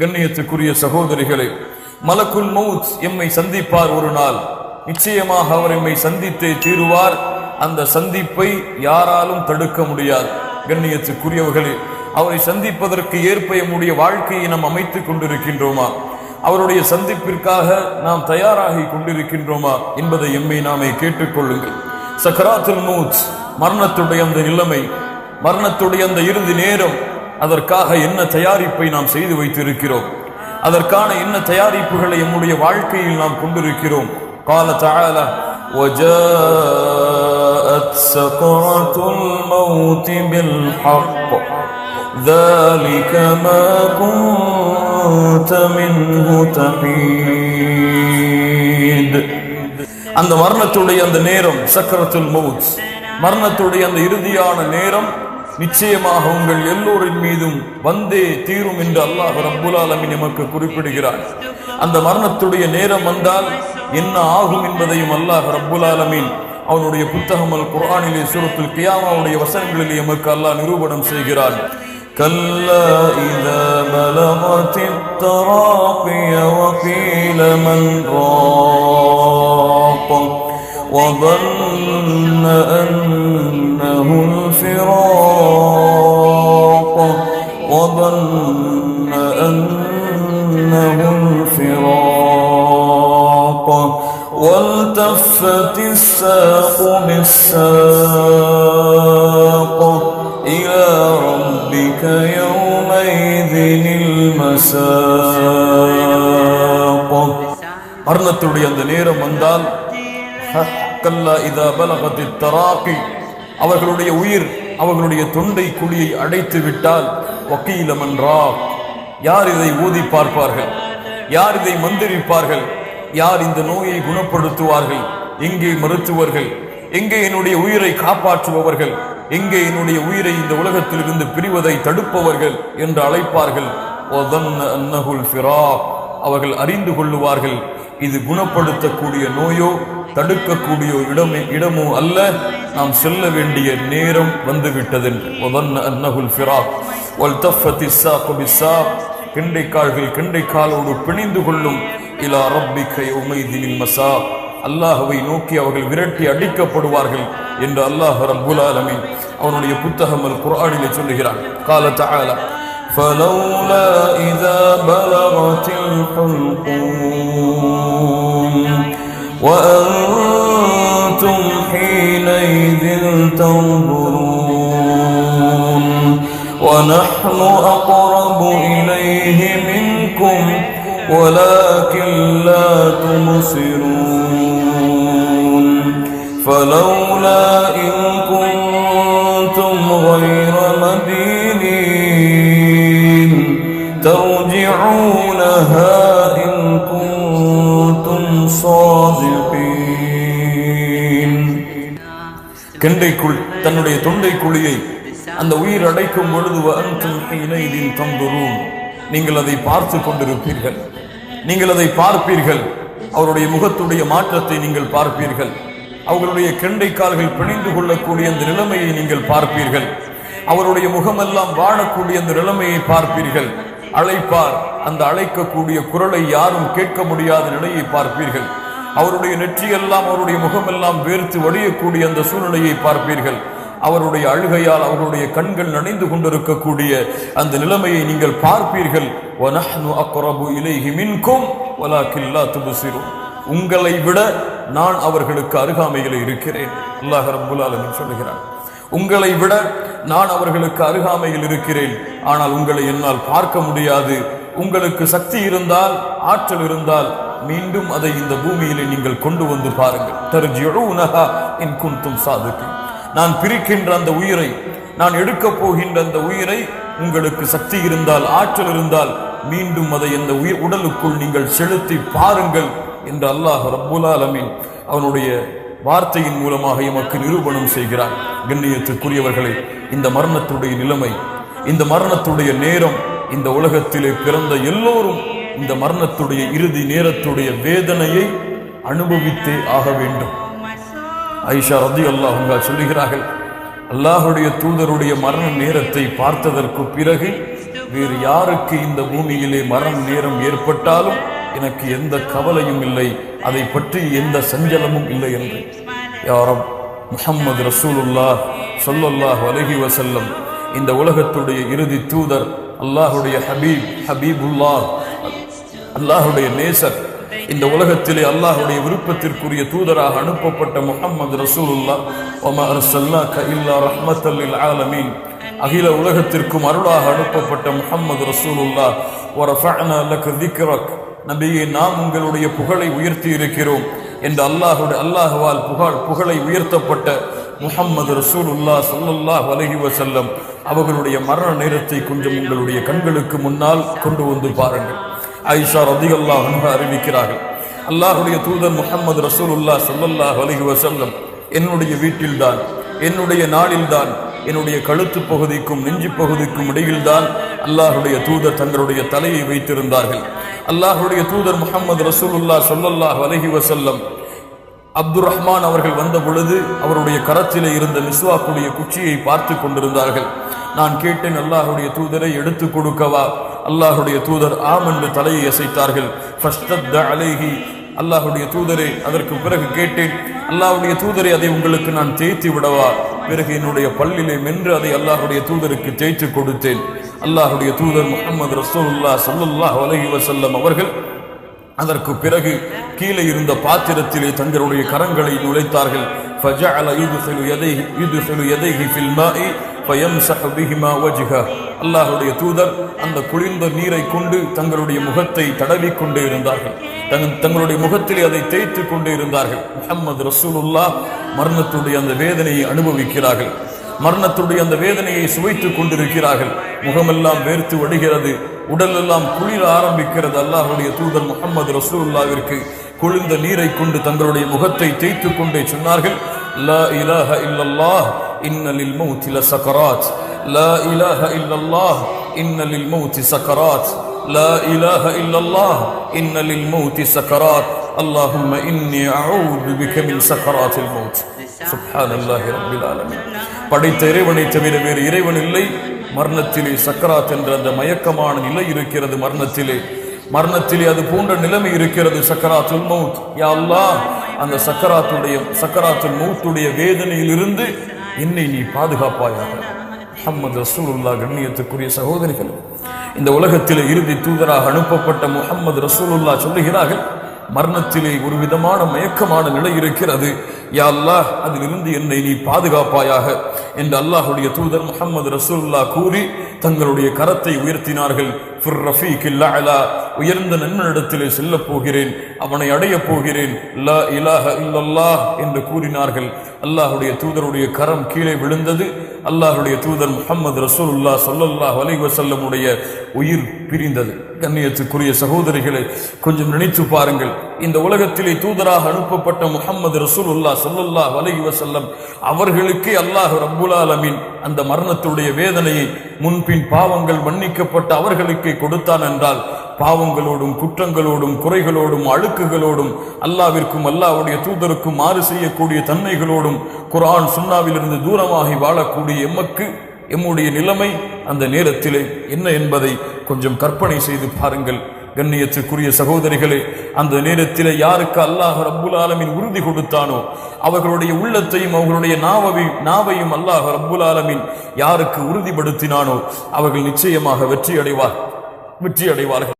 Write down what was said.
கண்ணியத்துக்குரிய சகோதரிகளே மலக்குல் மவுத் எம்மை சந்திப்பார் ஒரு நாள். நிச்சயமாக அவர் எம்மை சந்தித்தே தீருவார். அந்த சந்திப்பை யாராலும் தடுக்க முடியாது. கண்ணியத்துக்குரியவர்களே அவரை சந்திப்பதற்கு ஏற்ப எம்முடைய வாழ்க்கையை நாம் அமைத்துக் கொண்டிருக்கின்றோமா? அவருடைய சந்திப்பிற்காக நாம் தயாராகி கொண்டிருக்கின்றோமா என்பதை எம்மை நாமே கேட்டுக்கொள்ளுங்கள் சக்கராத்துல் மவுத் மரணத்துடைய அந்த நிலைமை மரணத்துடைய அந்த இறுதி நேரம் அதற்காக என்ன தயாரிப்பை நாம் செய்து வைத்திருக்கிறோம் அதற்கான என்ன தயாரிப்புகளை நம்முடைய வாழ்க்கையில் நாம் கொண்டிருக்கிறோம் قال تعالى وجاءت سكرة الموت بالحق ذلك ما كنت منه تحيد அந்த மரணத்துடைய அந்த நேரம் சக்கரத்துல் மவுத் மரணத்துடைய அந்த இறுதியான நேரம் நிச்சயமாக உங்கள் எல்லோரின் மீதும் வந்தே தீரும் என்று அல்லாஹ் ரப்புல் ஆலமீன் நமக்கு குறிப்பிடுகிறார் அந்த மரணத்துடைய நேரம் வந்தால் என்ன ஆகும் என்பதையும் அல்லாஹ் ரப்புல் ஆலமீன் அவனுடைய புத்தகம் அல் குர்ஆனிலே சூரத்துல் கியாமாவுடைய வசனங்களிலே எமக்கு அல்லாஹ் நிரூபணம் செய்கிறான் كلا إذا بلغت التراقي وقيل من راق وظن أنه والتفت الساق بالساق إلى ربك يومئذ المساق மரணத்துடைய அந்த நேரம் வந்தால் கல்லா இதா பலகத்தி தராக்கி அவர்களுடைய உயிர் அவர்களுடைய தொண்டை குழியை அடைத்து விட்டால் வக்கீலமன்றா யார் இதை ஊதி பார்ப்பார்கள் யார் இதை மந்திரிப்பார்கள் யார் இந்த நோயை குணப்படுத்துவார்கள் எங்கே மருத்துவர்கள் எங்கே என்னுடைய உயிரை காப்பாற்றுபவர்கள் எங்கே என்னுடைய உயிரை இந்த உலகத்திலிருந்து பிரிவதை தடுப்பவர்கள் என்று அழைப்பார்கள். அவர்கள் அறிந்து கொள்ளுவார்கள் இது குணப்படுத்தக்கூடிய நோயோ தடுக்கக்கூடிய இடமே இடமோ அல்ல. நாம் செல்ல வேண்டிய நேரம் வந்துவிட்டதென்று ஒதன்ன அன்னகுல் ஃபிராக். கிண்டைக்கால்கள் கிண்டைக்காலோடு பிணிந்து கொள்ளும். இலா ரப்பிக்கை யௌமைதினில் மசா அல்லாஹ்வை நோக்கி அவர்கள் விரட்டி அடிக்கப்படுவார்கள் என்று அல்லாஹ் ரப்புல் ஆலமீன் அவனுடைய புத்தகம் அல் குர்ஆனிலே சொல்லுகிறான் கால தஆலா فلولا إذا بلغت الحلقوم فلولا إن كنتم غير مدينين ترجعونها إن كنتم صادقين கெண்டைக்குள் தன்னுடைய தொண்டை குழியை அந்த உயிர் அடைக்கும் பொழுது அன்றும் இணைதில் தந்துரும் நீங்கள் அதை பார்த்து கொண்டிருப்பீர்கள் நீங்கள் அதை பார்ப்பீர்கள் அவருடைய முகத்துடைய மாற்றத்தை நீங்கள் பார்ப்பீர்கள் அவர்களுடைய கெண்டை கால்கள் பிணைந்து கொள்ளக்கூடிய அந்த நிலைமையை நீங்கள் பார்ப்பீர்கள். அவருடைய முகமெல்லாம் வாழக்கூடிய அந்த நிலைமையை பார்ப்பீர்கள். அழைப்பார் அந்த அழைக்கக்கூடிய குரலை யாரும் கேட்க முடியாத நிலையை பார்ப்பீர்கள். அவருடைய நெற்றியெல்லாம் அவருடைய முகமெல்லாம் வேர்த்து வடியக்கூடிய அந்த சூழ்நிலையை பார்ப்பீர்கள். அவருடைய அழுகையால் அவருடைய கண்கள் நனைந்து கொண்டிருக்கக்கூடிய அந்த நிலைமையை நீங்கள் பார்ப்பீர்கள். மின்கும் துபுசிரும். உங்களை விட நான் அவர்களுக்கு அருகாமையில் இருக்கிறேன். அல்லாஹ் ரபுல் ஆலமின் சொல்லுகிறான். உங்களை விட நான் அவர்களுக்கு அருகாமையில் இருக்கிறேன். ஆனால் உங்களை என்னால் பார்க்க முடியாது. உங்களுக்கு சக்தி இருந்தால் ஆற்றல் இருந்தால் மீண்டும் அதை இந்த பூமியிலே நீங்கள் கொண்டு வந்து பாருங்கள். தருஜியோட உனகா என் குன்தும் சாதுக்கு நான் பிரிக்கின்ற அந்த உயிரை நான் எடுக்கப் போகின்ற அந்த உயிரை உங்களுக்கு சக்தி இருந்தால் ஆற்றல் இருந்தால் மீண்டும் அதை அந்த உயிர் உடலுக்குள் நீங்கள் செலுத்தி பாருங்கள். என்று அல்லாஹ் ரப்புல் ஆலமீன் அவனுடைய வார்த்தையின் மூலமாக எமக்கு நிரூபணம் செய்கிறான். கண்ணியத்துக்குரியவர்களை இந்த மரணத்துடைய நிலைமை இந்த மரணத்துடைய நேரம் இந்த உலகத்திலே பிறந்த எல்லோரும் இந்த மரணத்துடைய இறுதி நேரத்துடைய வேதனையை அனுபவித்தே ஆக வேண்டும். ஐஷா ரதி அல்லாஹ் சொல்லுகிறார்கள் அல்லாஹுடைய தூதருடைய மரண நேரத்தை பார்த்ததற்கு பிறகு வேறு யாருக்கு இந்த பூமியிலே மரண நேரம் ஏற்பட்டாலும் எனக்கு எந்த கவலையும் இல்லை. அதை பற்றி எந்த சஞ்சலமும் இல்லை என்று. யாரம் முஹம்மது ரசூலுல்லா சொல்லல்லாஹ் அலஹி வசல்லம் இந்த உலகத்துடைய இறுதி தூதர் அல்லாஹுடைய ஹபீப் ஹபீபுல்லா அல்லாஹுடைய நேசர். இந்த உலகத்திலே அல்லாஹுடைய விருப்பத்திற்குரிய தூதராக அனுப்பப்பட்ட முகம்மது ரசூலுல்லா ஒமா அர்சல்லாக இல்லா ரஹ்மத்தல்லில் ஆலமீன். அகில உலகத்திற்கும் அருளாக அனுப்பப்பட்ட முகம்மது ரசூலுல்லா வரஃபஅனா லக திக்ரக். நபியை நாம் உங்களுடைய புகழை உயர்த்தி இருக்கிறோம் என்று அல்லாஹுடைய அல்லாஹுவால் புகழ் புகழை உயர்த்தப்பட்ட முஹம்மது ரசூலுல்லா ஸல்லல்லாஹு வலகி வசல்லம் அவர்களுடைய மரண நேரத்தை கொஞ்சம் உங்களுடைய கண்களுக்கு முன்னால் கொண்டு வந்து பாருங்கள். ஐஷா ரதிகல்லா அன்ஹா அறிவிக்கிறார்கள் அல்லாஹுடைய தூதர் முஹம்மது ரசூலுல்லா சொல்லல்லா வலகி வசல்லம் என்னுடைய வீட்டில்தான் என்னுடைய நாளில்தான் என்னுடைய கழுத்து பகுதிக்கும் நெஞ்சு பகுதிக்கும் இடையில்தான் அல்லாஹுடைய தூதர் தங்களுடைய தலையை வைத்திருந்தார்கள். அல்லாஹுடைய தூதர் முகமது ரசூலுல்லா சொல்லல்லாஹ் அலஹி வசல்லம் அப்துர் ரஹ்மான் அவர்கள் வந்த பொழுது அவருடைய கரத்திலே இருந்த மிஸ்வாக்குடைய குச்சியை பார்த்து கொண்டிருந்தார்கள். நான் கேட்டேன் அல்லாஹுடைய தூதரை எடுத்து கொடுக்கவா? அல்லாஹுடைய தூதர் ஆம் என்று தலையை அசைத்தார்கள். ஃபஷ்தத்த அல்லாஹுடைய தூதரை அதற்கு பிறகு கேட்டேன் அல்லாஹுடைய தூதரை அதை உங்களுக்கு நான் தேய்த்து விடவா? பிறகு என்னுடைய பல்லிலே மென்று அதை அல்லாஹுடைய தூதருக்கு தேய்த்து கொடுத்தேன். அல்லாஹுடைய தூதர் முகமது ரசூல்லா சல்லுல்லாஹ் அலஹி வசல்லம் அவர்கள் அதற்கு பிறகு கீழே இருந்த பாத்திரத்திலே தங்களுடைய கரங்களை நுழைத்தார்கள். அல்லாஹுடைய தூதர் அந்த குளிர்ந்த நீரை கொண்டு தங்களுடைய முகத்தை தடவி கொண்டே இருந்தார்கள். தங்களுடைய முகத்திலே அதை தேய்த்து கொண்டே இருந்தார்கள். முகமது ரசூலுல்லா மரணத்துடைய அந்த வேதனையை அனுபவிக்கிறார்கள். மரணத்துடைய அந்த வேதனையை சுவைத்துக் கொண்டிருக்கிறார்கள் முகமெல்லாம் வேர்த்து வடிகிறது உடல் எல்லாம் குளிர ஆரம்பிக்கிறது அல்லாஹ்வுடைய தூதர் முகமது ரசூலுல்லாவிற்கு குளிர்ந்த நீரை கொண்டு தங்களுடைய முகத்தை தேய்த்துக் கொண்டே சொன்னார்கள் லா இலாஹ இல்லல்லாஹ் இன்னலில் மௌத்தி லசகராத் லா இலாஹ இல்லல்லாஹ் இன்னலில் மௌத்தி சக்கராத் لا إله إلا الله إن للموت سكرات اللهم إني أعوذ بك من سكرات الموت سبحان الله رب العالمين படைத்த இறைவனை தவிர வேறு இறைவன் இல்லை. மரணத்திலே சக்கராத் என்ற அந்த மயக்கமான நிலை இருக்கிறது மரணத்திலே. மரணத்திலே அது போன்ற நிலைமை இருக்கிறது சக்கராத்துல் மவுத். யாழ்லா அந்த சக்கராத்துடைய சக்கராத்துல் மவுத்துடைய வேதனையிலிருந்து என்னை நீ பாதுகாப்பாயாக. முஹம்மது ரசூலுல்லா கண்ணியத்துக்குரிய சகோதரிகள் இந்த உலகத்திலே இறுதி தூதராக அனுப்பப்பட்ட முஹம்மது ரசூலுல்லா சொல்லுகிறார்கள் மரணத்திலே ஒரு விதமான மயக்கமான நிலை இருக்கிறது. யா அல்லாஹ் அதிலிருந்து என்னை நீ பாதுகாப்பாயாக என்று அல்லாஹுடைய தூதர் முகமது ரசூல்லா கூறி தங்களுடைய கரத்தை உயர்த்தினார்கள். உயர்ந்த நன்மனிடத்திலே செல்ல போகிறேன் அவனை அடையப் போகிறேன் லா இலாஹ இல்லல்லாஹ் என்று கூறினார்கள். அல்லாஹுடைய தூதருடைய கரம் கீழே விழுந்தது. அல்லாஹுடைய தூதர் முகமது ரசூலுல்லா சொல்லல்லா அலைஹி செல்லமுடைய உயிர் பிரிந்தது. கண்ணியத்துக்குரிய சகோதரிகளை கொஞ்சம் நினைத்து பாருங்கள். இந்த உலகத்திலே தூதராக அனுப்பப்பட்ட முகமது ரசூலுல்லா சொல்லல்லா அலைஹி செல்லம் அவர்களுக்கே அல்லாஹ் ரப்புல் அந்த மரணத்துடைய வேதனையை முன்பின் பாவங்கள் மன்னிக்கப்பட்ட அவர்களுக்கே கொடுத்தான் என்றால் பாவங்களோடும் குற்றங்களோடும் குறைகளோடும் அழுக்குகளோடும் அல்லாவிற்கும் அல்லாவுடைய தூதருக்கும் மாறு செய்யக்கூடிய தன்மைகளோடும் குரான் சுண்ணாவிலிருந்து தூரமாகி வாழக்கூடிய எமக்கு எம்முடைய நிலைமை அந்த நேரத்திலே என்ன என்பதை கொஞ்சம் கற்பனை செய்து பாருங்கள். கண்ணியத்துக்குரிய சகோதரிகளே அந்த நேரத்திலே யாருக்கு அல்லாஹ் ரப்புல் ஆலமின் உறுதி கொடுத்தானோ அவர்களுடைய உள்ளத்தையும் அவர்களுடைய நாவையும் நாவையும் அல்லாஹ் ரப்புல் ஆலமின் யாருக்கு உறுதிப்படுத்தினானோ அவர்கள் நிச்சயமாக வெற்றி அடைவார் வெற்றி அடைவார்கள்